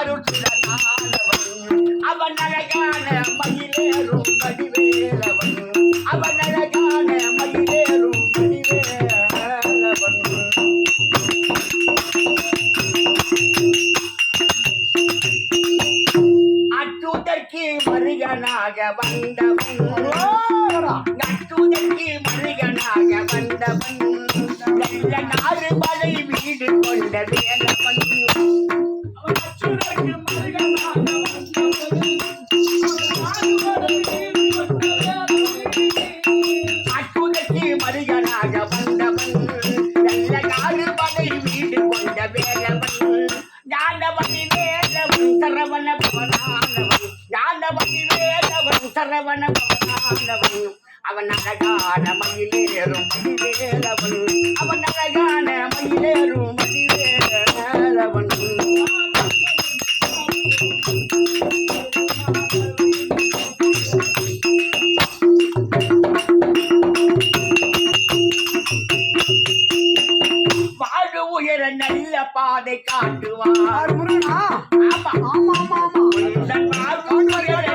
அருட்சுடனானவன் அவன் அழகான மயிலேறும் வடிவேலவன் அவன் அழகான மயிலேறும் வடிவேலவன் அச்சுதற்கு மருகனாக வந்தவன் நட்டுதற்கு மருகனாக வந்தவன். நல்ல நாறு மலை வீடு கொண்ட வேலவன். அவன் அழகான மயிலேறும் மயிலேறவன். அவன் அழகான மயிலேறும் பாதை காட்டுவார்.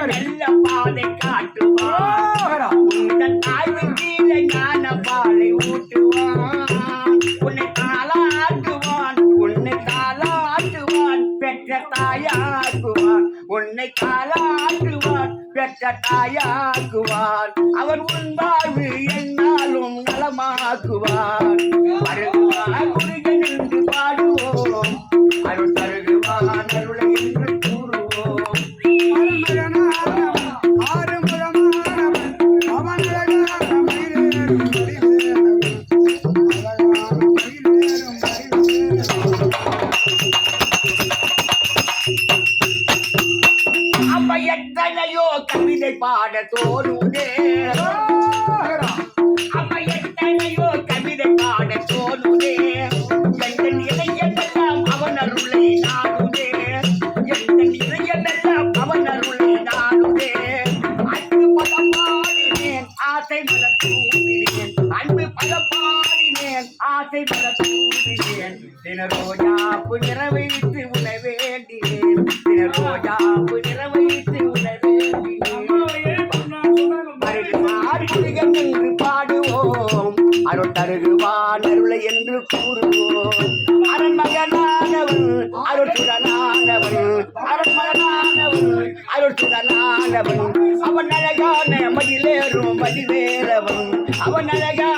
நல்ல பாதை காட்டுவார். உந்தன் தாய்வு கீழே ஞான பாலை ஊட்டுவான் உன்னை தாளாட்டுவான் உன்னை தாளாட்டுவான் பெற்ற தாயாக்குவான் உன்னை தாளாட்டுவான் பெற்ற தாயாக்குவான் அவன் உன் வாழ்வு என்னாலும் நலமாக்குவான் எத்தனையோ கவிதை பாட தோணுதே அம்மா எத்தனையோ கவிதை பாட தோணுதே எங்கள் இதயமெல்லாம் அவன் அருளை நாடுதே எங்கள் இதயமெல்லாம் அவன் அருளை நாடுதே அன்பு பதம் பாடினேன் ஆசை மல தூவினேன். அன்பு பதம் பாடினேன் ஆசை மல தூவினேன். தின ரோஜாப்பு நிறவைத்து உணவேண்டினேன். தின ரோஜாப்பு நிறவைத்து அருள்வார் என்று பாடுவோம். அருள் தருகுவான் அருளை என்று கூறுவோம். அரண்மகனானவன் அருட்சுடனானவன் அரண்மகனானவன் அருட்சுடனானவன் அவன் அழகான மதிலேறும் வடிவேலவன். அவன் அழகான